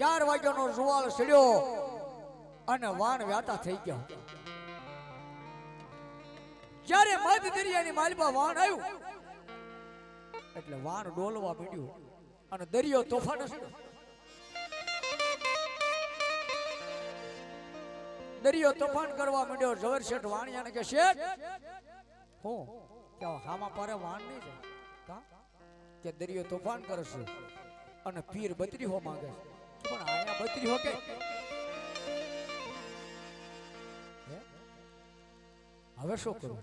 ચાર વાગ્યાનો સુવાળ સડ્યો અને વાણ વ્યાતા થઈ ગયા. જ્યારે મધ દરિયાની માલબા વાણ આવ્યું, એટલે વાણ ડોલવા માંડ્યું અને દરિયો તોફાન દરિયો તોફાન કરવા માંડ્યો જવર શેઠ વાણિયાને કે, શેઠ, હું કે હામાં પારે વાણ નહીં જાય? કે? દરિયો તોફાન કરશે અને પીર બત્રી હો માંગે છે. બત્રી હો? કે હવે શું કરું?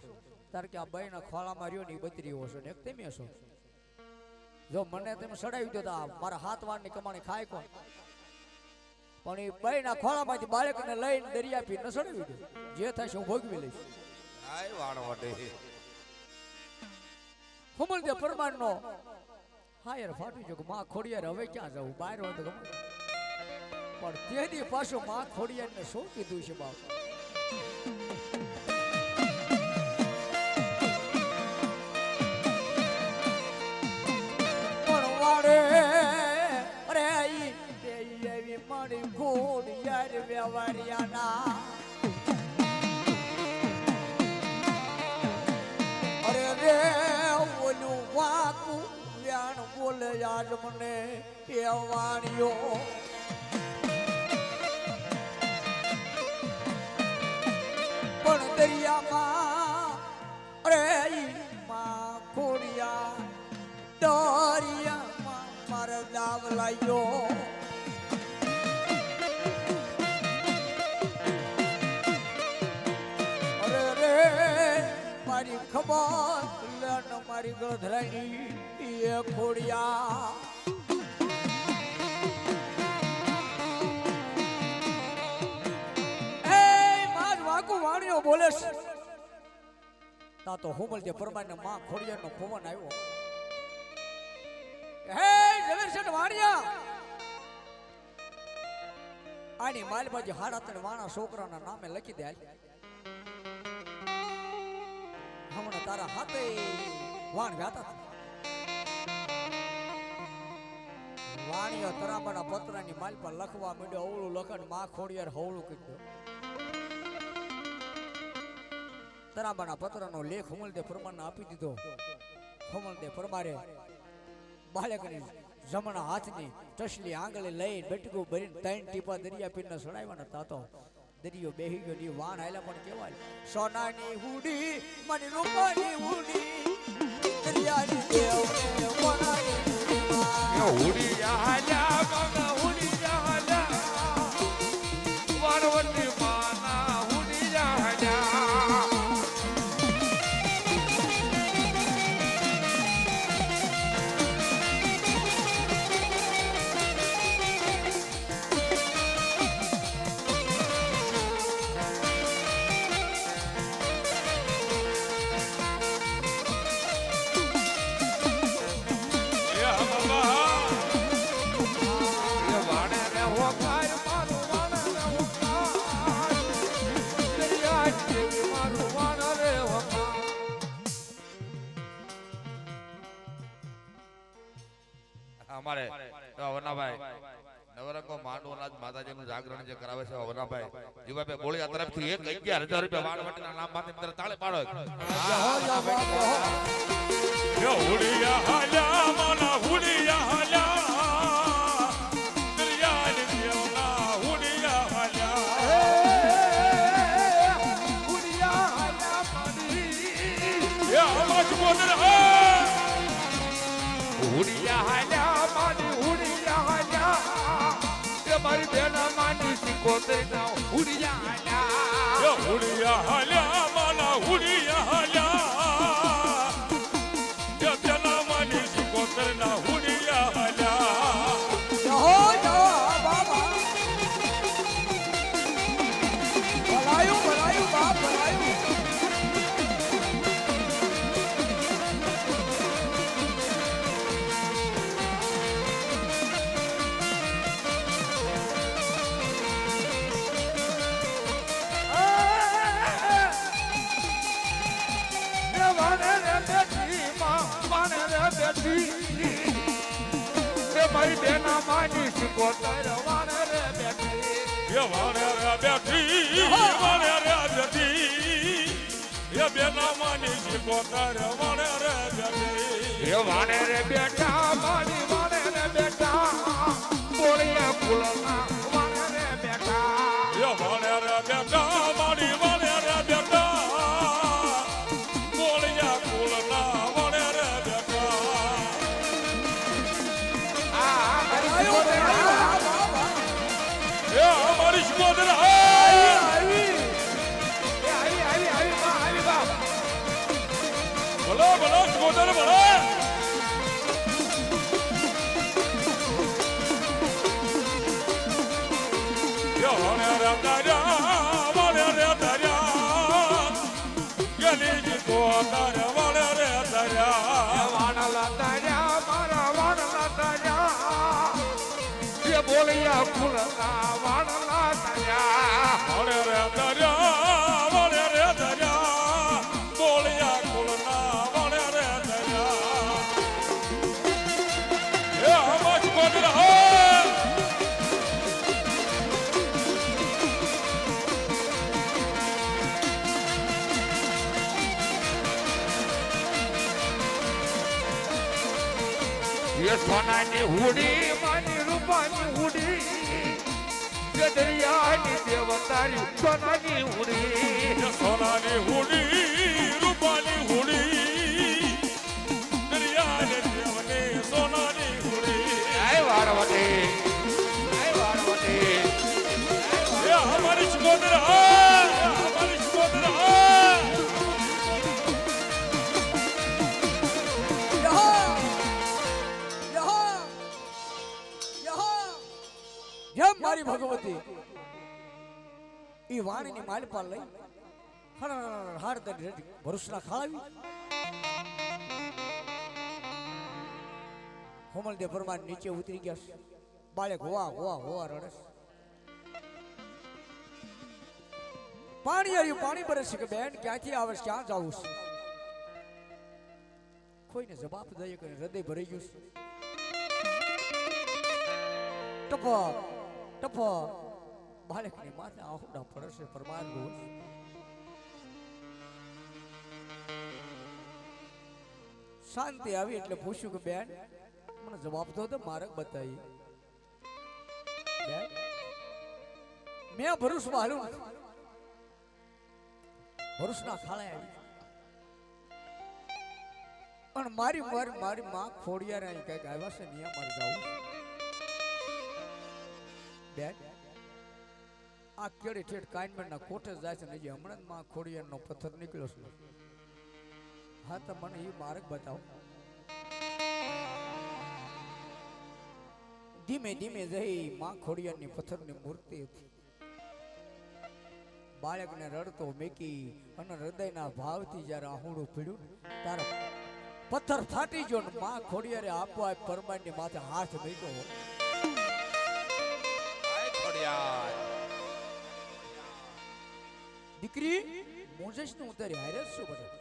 તાર કે આ બાઈના ખોળામાં રહ્યો ને એ બત્રી છો ને એક તમે છો જો મને તમે સડાવી દો તો મારા હાથ વાળની કમાણી ખાય કોણ? પણ એ બાઈના ખોળામાંથી બાળકને લઈને દરિયા પી ન સડાવી દો જે થશે હું ભોગવી લઈશ. આય વાણવટે હુમલદે પરમાર નો હા યાર ફાટી જો માં ખોડિયાર હવે ક્યાં જવું બહાર હોય તો ગમે પણ તેની પાછું માં ખોડિયાર ને શું કીધું છે બાપ? મારી ખોડિયાર વ્યવહારિયાના. અરે રે, ઓલું વાકું પણ દરિયામાં? અરે માં ખોડિયા દરિયામાં મારે દાવ લાગ્યો. મારી ખબર મારી ગળધરાની એ ખોડિયા. વાણિયો તા તો હુમલ જે પરમાને માં ખોડિયાનો પવન આવ્યો હે ઝવેરશેઠ વાણિયા આની માલબાજી હાડા ત્રણ વાણા છોકરાના નામે લખી દે. હમણાં તારા હાથે વાણ ગાતા. વાણીઓ તરાબાના પત્રની માલ પર લખવા માંડ્યો, અવળું લખનમાં ખોડિયાર હવળું કીધું તરાબાના પત્રનો લેખ હુમલદે પરમારને આપી દીધો. હુમલદે પરમારે બાળકની જમણા હાથની ટસલી આંગળે લઈ બેટકું ભરીને ત્રણ ટીપા દરિયા પીરના સડાવ્યાના તાતો દરિયો બેહી ગયો ની વાન આયલા પણ કહેવાય, સોનાની હુડી, મને રૂપાની હુડી, દરિયાની દેવને સોનાની હુડી ઉડી હાલ્યા મગ અમારે. વનાભાઈ નવરંગો માંડવો અનાજ માતાજીનું જાગરણ જે કરાવે છે વનાભાઈ જીવાભાઈ બોળિયા તરફથી એક અગિયાર હજાર રૂપિયા વાણવટીના નામમાંથી તાળે પાડો. હુડિયા હાલ્યા મારી બેના માની સિકોતર ના ઉડિયા હાલ્યા. એ હુડિયા હાલ્યા. વાણી શીખો તારે વાણે રે બેઠી એ વાણે રે બેઠી વાણે રે બેઠી એ બેના બેઠા ભલો ભલો શીખોતર ભલો દરિયા દરિયા રે દરિયા વાણલા તાર્યા. એ સોનાની હુડી માની રૂપાની હુડી એ દરિયાની દેવતારી સોનાની હુડી. સોનાની હુડી રૂપાની હુડી દરિયાને દેવને સોનાની હુડી. આય વાળવતી આય વાળવતી એ અમારી શીખોતર મારી ભગવતી. ઈ વાણીની માલપા લઈ દરી રેડી. ભરૂચના ખાળાવી. હોમલદેવ પરમાર નીચે ઉતરી ગયા. બાળક હોવા હોવા હોવા રડે પાણી આવ્યું પાણી ભરે છે કે બેન, ક્યાંથી આવે ક્યાં જવું છે? કોઈને જવાબ દઈએ હૃદય ભરાઈ ગયું છે. ટપ ટપ. બાળકની માથે આહુડા પડે છે પરમાર શાંતિ આવી એટલે પૂછ્યું કે બેન, મને જવાબ તો માર્ગ બતાવી. મેં ભરૂચમાં હાલું ભરૂચના ખાળે આવી પણ મારી મારી મારી માં ખોડિયાર અહીં કંઈક આવ્યા છે ને મારે જવું બેન, આ કેડી ઠેઠ કાનમેરના કોઠે જાય છે ને જે હમણાં માં ખોડિયારનો પથ્થર નીકળ્યો છે. હા, તો મને એ માર્ગ બતાવો. ધીમે ધીમે જઈ માં ખોડિયારની પથ્થરની મૂર્તિ હતી. બાળકને રડતો મેકી અને હૃદયના ભાવથી જ્યારે આહુડું પીડ્યું ત્યારે પથ્થર ફાટી ગયો ને માં ખોડિયારે આપવા પરમાનની માથે હાથ મૂક્યો. દીકરી, મોજેશ ને ઉતારી હારે શું બધું?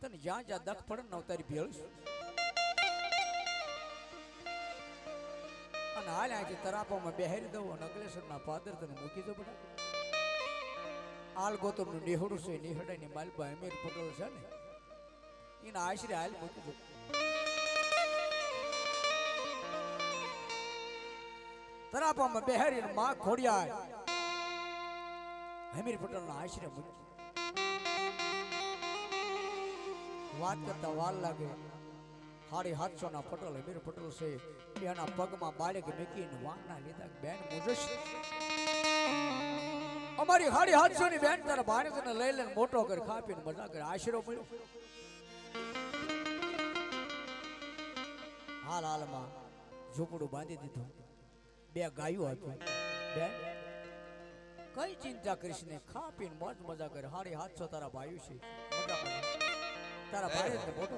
તને જ્યાં જ્યાં દખ પડે ને ઉતારી ભેળ અને હાલ અહીંથી તરાપામાં બેહારી દઉં અને અગલેશ્વરના પાદર તને મૂકી દઉં બધા. આલ ગોતમનું નિહળું છે નિહળાની માલબા અમીર પટેલ છે ને. એના આશરે હાલ મૂકી દઉં. તરાપામાં બેહારી માં ખોડિયા હમીર પટેલના આશરે મૂકી વાત કરતા વાર લાગે. સાડી સાતસો ના પટેલ હમીર પટેલ છે એના પગમાં બાળક મૂકીને વાંગના લીધા. બેન મુજસ અમારી સાડી સાતસો ની બેન તારા બાળકને લઈ લઈને મોટો કર ખાપીને મજા કરે આશરો મળ્યો. હાલ હાલમાં ઝૂંપડું બાંધી દીધું. બે ગાયું હતું. બેન કઈ ચિંતા કરીશ ને? ખા પીને મોજ મજા કરે. હાડી હાથસો તારા ભાઈ છે. તારા ભાઈ ને મોટો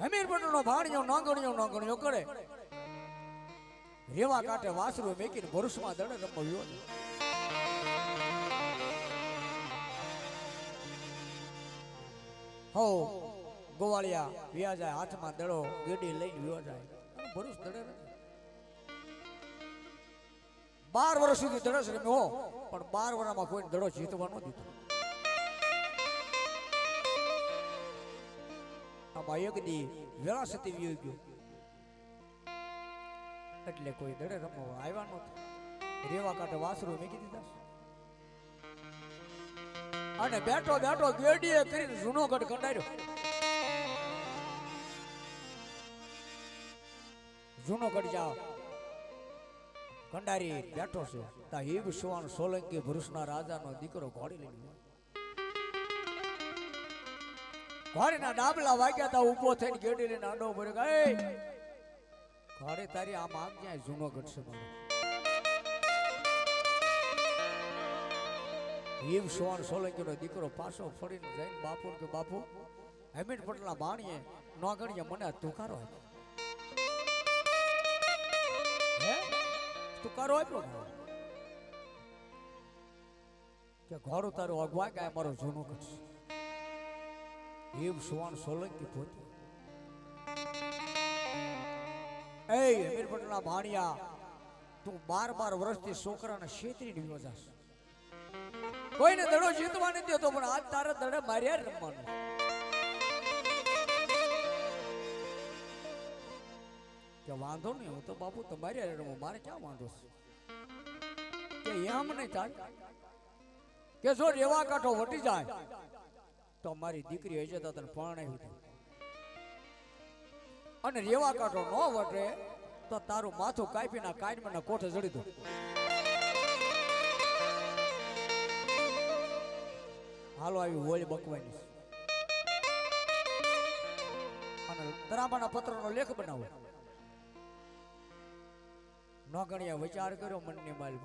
હમીર ભાણિયો નાંગણિયો નાંગણિયો કરે. રેવા કાંઠે વાસરું મેકીને ભરૂસમાં દડે રમવ્યો હો ગોવાળિયા વ્યા જાય, હાથમાં દડો, ગેડી લઈને વ્યો જાય. ભરૂચ દડે બાર વર્ષ સુધી દડસ રમ્યો પણ બાર વર્ષમાં કોઈ દડો જીતવા ન દીધો. આમાં એક દી વેળા સતી વ્યો ગયો. એટલે કોઈ દડે રમવા આવ્યા નહોતા રેવા કાંઠે વાસરું મેકી દીધા અને બેઠો બેઠો ગેડીએ કરીને જૂનો ગઢ કંડાર્યો. જૂનો ગઢ જાઓ. કંડારી બેઠો છે. તા હિબ સુવાન સોલંકી ભરૂચના રાજાનો દીકરો ઘોડી લઈને. ઘોડીના ડાબલા વાગ્યા તા ઊભો થઈને ગેડી લઈને આડો ભરે ગઈ ઘોડી તારી આમ આમ ક્યાંય જૂનો ગઢ છે મારો હિમ સુવાન સોલંકીનો દીકરો પાછો ફરીને જઈને બાપુ કે બાપુ હેમિટ પટેલના ભાણીએ નોગણીએ મને તુકારો આપ્યો. હે? કરો આપ્યો કે ઘોડો તારું અગવા ગાય મારો જૂનો કરશે હિમ સુવાન સોલંકી પોતે એ મીરપટના ભાણિયા, તું બાર બાર વર્ષથી છોકરાને શેતરી નીકળો જાશ કોઈને દડો જીતવા નથી દેતો, પણ આજ તારે દડે માર્યા રમવાનું. કે વાંધો નહીં, હું તો બાપુ તમારી રમું, મારે ક્યાં વાંધો કે એમ નહીં થાય? કે જો રેવા કાંઠો વટી જાય, તો મારી દીકરી હજે તો તને પરણાવી અને રેવા કાંઠો ન વટે, તો તારું માથું કાપીને કાઢીને કોઠે જડી દો. હાલો, આવી હોળી બકવાની. અને તરાબાના પત્રનો લેખ બનાવો. નોગણીએ વિચાર કર્યો મનની માલ.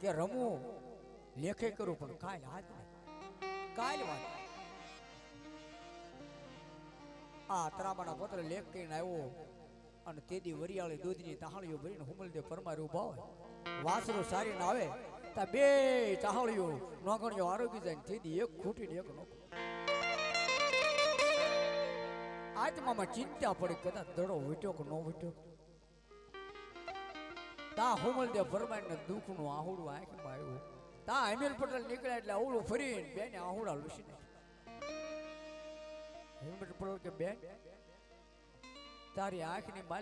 કે રમવું લેખે કરું, પણ કાલ હાથ નહીં. કાલ વાત આ તરાબાના પત્ર લેખ કરીને આવ્યો અને તેદી વરિયાળી દૂધની તાહળીઓ ભરીને હુમલદેવ પરમાર ઊભા હોય. સારી સારીને આવે તા બે ચાહળીઓ નોગણીઓ આરોગી જાય ને તેદી એક ખૂટીને એક નોકો આત્મામાં ચિંતા પડી, કદાચ દડો વીટ્યો કે ન વટ્યો તા હુમલદેવ ને દુઃખનું આહુડું આંખમાં આવ્યું. તા અનિલ પટેલ નીકળ્યા એટલે અવળું ફરીને બેને આહુડા લૂસી નાખ્યા. હેમિલ પટેલ કે, બેન, તારી આંખની માલ